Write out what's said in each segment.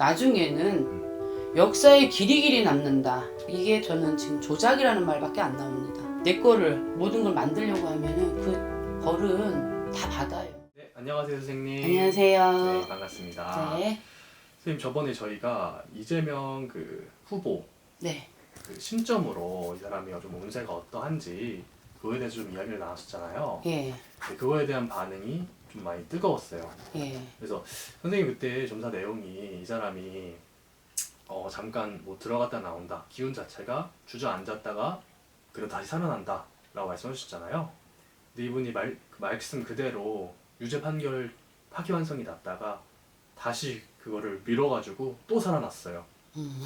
나중에는 역사에 길이 길이 남는다. 이게 저는 지금 조작이라는 말밖에 안 나옵니다. 내 거를 모든 걸 만들려고 하면은 그 벌은 다 받아요. 네, 안녕하세요 선생님. 네, 안녕하세요. 반갑습니다. 네. 선생님 저번에 저희가 이재명 그 후보 네. 그 신점으로 이 사람이 좀 운세가 어떠한지 그거에 대해서 좀 이야기를 나눴었잖아요. 예. 네, 그거에 대한 반응이 좀 많이 뜨거웠어요. 예. 그래서 선생님 그때 점사 내용이 이 사람이 어 잠깐 뭐 들어갔다 나온다 기운 자체가 주저앉았다가 그리고 다시 살아난다 라고 말씀해 주셨잖아요. 근데 이분이 말, 그 말씀 그대로 유죄 판결 파기환송이 났다가 다시 그거를 밀어가지고 또 살아났어요. 음.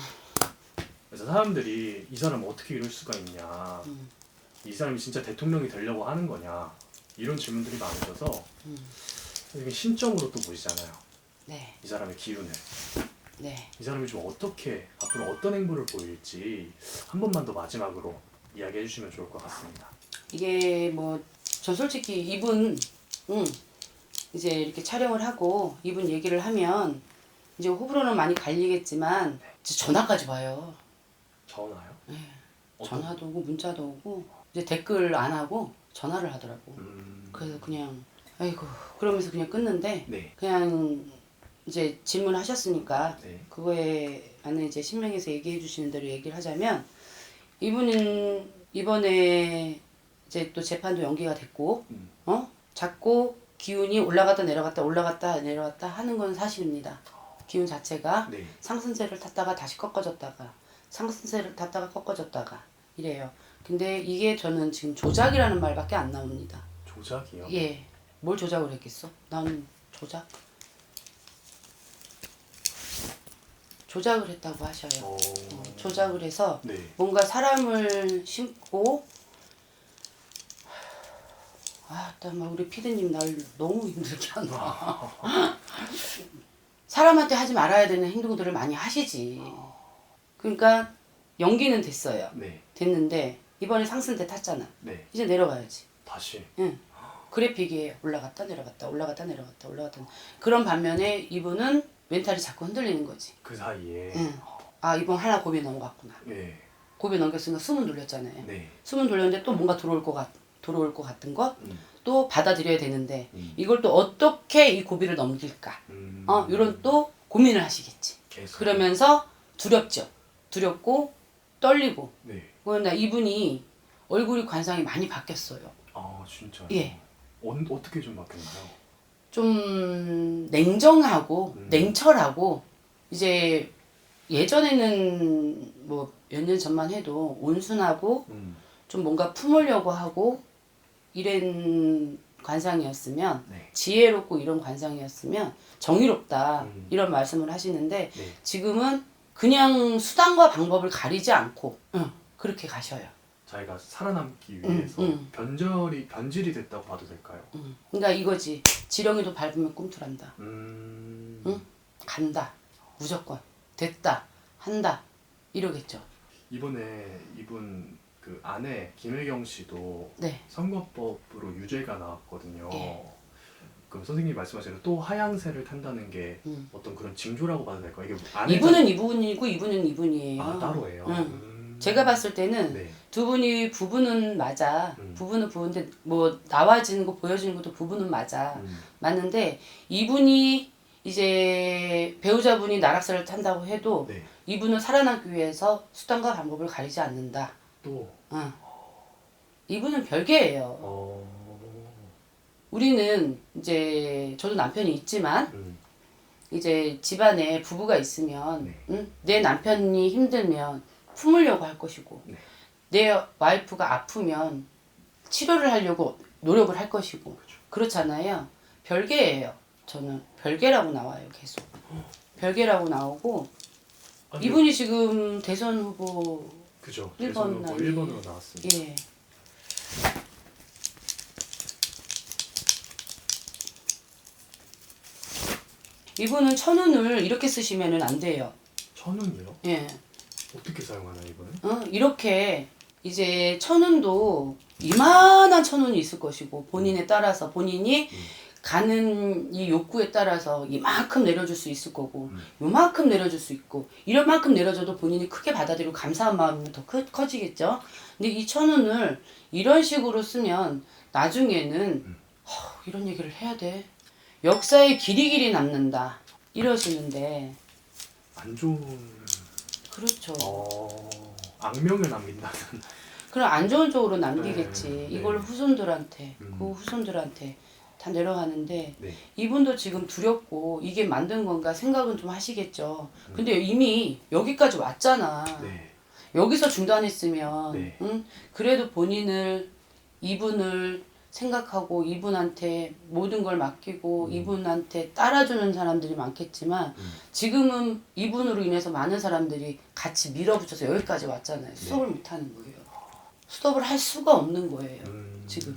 그래서 사람들이 이 사람 어떻게 이럴 수가 있냐, 음. 이 사람이 진짜 대통령이 되려고 하는 거냐 이런 질문들이 많으셔서 음. 선생님 신점으로 또 보시잖아요. 네. 이 사람의 기운을. 네. 이 사람이 좀 어떻게 앞으로 어떤 행보를 보일지 한 번만 더 마지막으로 이야기해 주시면 좋을 것 같습니다. 이게 뭐 저 솔직히 이분 응, 이제 이렇게 촬영을 하고 이분 얘기를 하면 이제 호불호는 많이 갈리겠지만 이제 전화까지 와요. 전화요? 네. 어떤- 전화도 오고 문자도 오고 이제 댓글 안 하고 전화를 하더라고. 음... 그래서 그냥 아이고 그러면서 그냥 끊는데 네, 그냥 이제 질문하셨으니까 네, 그거에 안에 이제 신명에서 얘기해 주시는 대로 얘기를 하자면 이분은 이번에 이제 또 재판도 연기가 됐고 음. 어 자꾸 기운이 올라갔다 내려갔다 올라갔다 내려갔다 하는 건 사실입니다. 기운 자체가 네. 상승세를 탔다가 다시 꺾어졌다가 상승세를 탔다가 꺾어졌다가 이래요. 근데 이게 저는 지금 조작이라는 말밖에 안 나옵니다. 조작이요? 예. 뭘 조작을 했겠어? 난 조작? 조작을 했다고 하셔요. 어... 어, 조작을 해서 네, 뭔가 사람을 심고 아, 막 우리 피디님 날 너무 힘들게 한다. 사람한테 하지 말아야 되는 행동들을 많이 하시지. 그러니까 연기는 됐어요. 네, 됐는데 이번에 상승대 탔잖아. 네. 이제 내려가야지. 다시. 응. 그래픽이 올라갔다 내려갔다 올라갔다 내려갔다 올라갔다 그런 반면에 이분은 멘탈이 자꾸 흔들리는 거지. 그 사이에. 응. 아 이번 하나 고비 넘어갔구나. 네, 고비 넘겼으니까 숨은 돌렸잖아요. 네. 숨은 돌렸는데 또 뭔가 들어올 것 같, 들어올 것 같은 것또 음, 받아들여야 되는데 음, 이걸 또 어떻게 이 고비를 넘길까? 음. 어 이런 또 고민을 하시겠지. 계속. 그러면서 두렵죠. 두렵고 떨리고. 네. 그러나 이분이 얼굴이 관상이 많이 바뀌었어요. 아 진짜. 예. 어, 어떻게 좀 바뀌었나요? 좀 냉정하고 음. 냉철하고 이제 예전에는 뭐 몇 년 전만 해도 온순하고 음, 좀 뭔가 품으려고 하고 이런 관상이었으면 네, 지혜롭고 이런 관상이었으면 정의롭다 음. 이런 말씀을 하시는데 네. 지금은 그냥 수단과 방법을 가리지 않고 응, 그렇게 가셔요. 자기가 살아남기 음, 위해서 음. 변절이 변질이 됐다고 봐도 될까요? 응. 그러니까 이거지 지렁이도 밟으면 꿈틀한다. 음. 응? 간다. 무조건. 됐다. 한다. 이러겠죠. 이번에 이분 그 아내 김혜경 씨도 네. 선거법으로 유죄가 나왔거든요. 예. 그럼 선생님이 말씀하시는 또 하향세를 탄다는 게 음. 어떤 그런 징조라고 봐도 될까요? 이게 아내가 이분은 이분이고 이분은 이분이에요. 아 따로예요. 응. 음. 제가 봤을 때는 네. 두 분이 부부는 맞아. 음. 부부는 부부인데 뭐 나와지는 거 보여주는 것도 부부는 맞아. 음. 맞는데 이분이 이제 배우자분이 나락사를 탄다고 해도 네. 이분은 살아남기 위해서 수단과 방법을 가리지 않는다. 또 응. 이분은 별개예요. 어. 우리는 이제 저도 남편이 있지만 음. 이제 집안에 부부가 있으면 네. 응? 내 남편이 힘들면 품으려고 할 것이고 네. 내 와이프가 아프면 치료를 하려고 노력을 할 것이고 그렇죠. 그렇잖아요. 별개예요. 저는 별개라고 나와요 계속. 별개라고 나오고 아니, 이분이 지금 대선 후보 그죠. 일본 대선 후보 나이. 1번으로 나왔습니다. 예. 이분은 천운을 이렇게 쓰시면은 안 돼요. 천운이요? 예. 어떻게 사용하나 이번에? 어, 이렇게 이제 천운도 이만한 천운이 있을 것이고 본인에 따라서 본인이 음. 가는 이 욕구에 따라서 이만큼 내려줄 수 있을 거고 음. 요만큼 내려줄 수 있고 이만큼 내려줘도 본인이 크게 받아들이고 감사한 마음이 더 크, 커지겠죠. 근데 이천 원을 이런 식으로 쓰면 나중에는 음. 허, 이런 얘기를 해야 돼. 역사에 길이 길이 남는다. 이러시는데 안 좋은 그렇죠. 어, 악명을 남긴다는 그럼 안 좋은 쪽으로 남기겠지. 네, 네. 이걸 후손들한테 음. 그 후손들한테 다 내려가는데 네. 이분도 지금 두렵고 이게 만든 건가 생각은 좀 하시겠죠. 음. 근데 이미 여기까지 왔잖아. 네. 여기서 중단했으면 네. 응? 그래도 본인을 이분을 생각하고 이분한테 모든 걸 맡기고 음. 이분한테 따라주는 사람들이 많겠지만 음. 지금은 이분으로 인해서 많은 사람들이 같이 밀어붙여서 여기까지 왔잖아요. 네. 스톱을 못 하는 거예요. 스톱을 할 수가 없는 거예요. 음. 지금.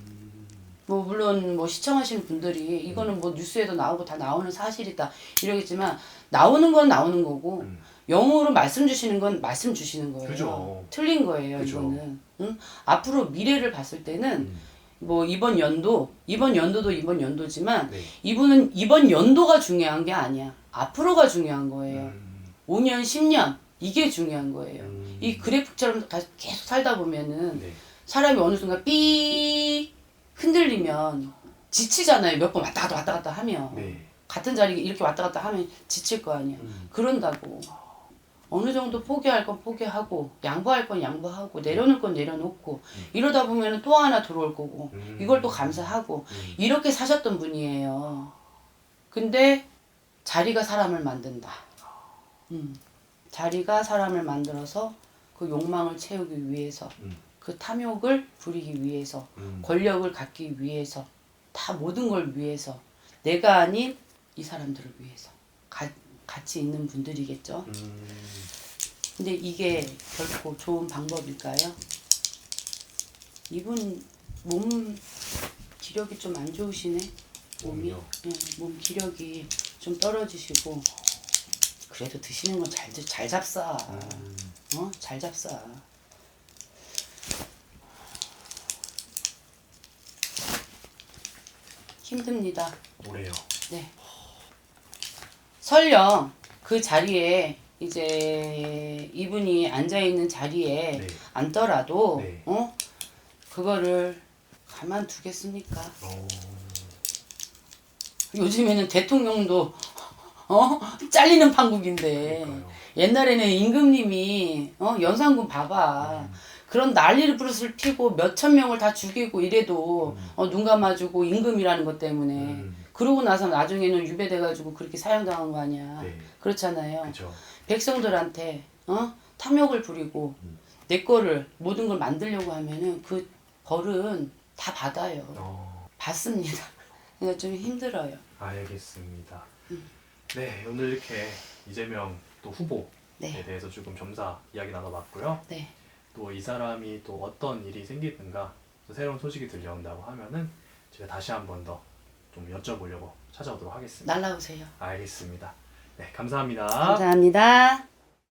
뭐 물론 뭐 시청하시는 분들이 이거는 뭐 뉴스에도 나오고 다 나오는 사실이다 이러겠지만 나오는 건 나오는 거고 음. 영어로 말씀 주시는 건 말씀 주시는 거예요. 그죠. 틀린 거예요, 그죠. 이거는. 응? 앞으로 미래를 봤을 때는 음. 뭐 이번 연도, 이번 연도도 이번 연도지만 네. 이분은 이번 연도가 중요한 게 아니야. 앞으로가 중요한 거예요. 음. 5년, 10년 이게 중요한 거예요. 음. 이 그래프처럼 다 계속 살다 보면은 네. 사람이 어느 순간 삐 흔들리면 지치잖아요. 몇 번 왔다 갔다 왔다 갔다 하면 네. 같은 자리 이렇게 왔다 갔다 하면 지칠 거 아니야. 음. 그런다고 어느 정도 포기할 건 포기하고 양보할 건 양보하고 내려놓을 건 내려놓고 이러다 보면 또 하나 들어올 거고 음. 이걸 또 감사하고 음. 이렇게 사셨던 분이에요. 근데 자리가 사람을 만든다. 음. 자리가 사람을 만들어서 그 욕망을 채우기 위해서 음. 그 탐욕을 부리기 위해서 음. 권력을 갖기 위해서 다 모든 걸 위해서 내가 아닌 이 사람들을 위해서 가, 같이 있는 분들이겠죠. 음. 근데 이게 결코 좋은 방법일까요? 이분 몸 기력이 좀 안 좋으시네. 몸이 몸이요? 예, 몸 기력이 좀 떨어지시고 그래도 드시는 건 잘 잘 잡사. 음. 어? 잘 잡사. 힘듭니다. 오래요. 네. 설령 그 자리에 이제 이분이 앉아 있는 자리에 네. 앉더라도 네. 어 그거를 가만 두겠습니까? 어. 요즘에는 대통령도 어 잘리는 판국인데 그러니까요. 옛날에는 임금님이 어 연산군 봐봐 음. 그런 난리를 부르스를 피고 몇천 명을 다 죽이고 이래도 음. 어, 눈 감아주고 임금이라는 것 때문에 음. 그러고 나서 나중에는 유배돼가지고 그렇게 사형당한 거 아니야 네. 그렇잖아요 그렇죠. 백성들한테 어 탐욕을 부리고 음. 내 거를 모든 걸 만들려고 하면은 그 벌은 다 받아요 어. 받습니다 그러니까 좀 힘들어요 알겠습니다. 음. 네, 오늘 이렇게 이재명 또 후보에 네 대해서 조금 점사 이야기 나눠봤고요. 네. 또 이 사람이 또 어떤 일이 생기든가 또 새로운 소식이 들려온다고 하면은 제가 다시 한 번 더 좀 여쭤보려고 찾아오도록 하겠습니다. 날라오세요 알겠습니다. 네, 감사합니다. 감사합니다.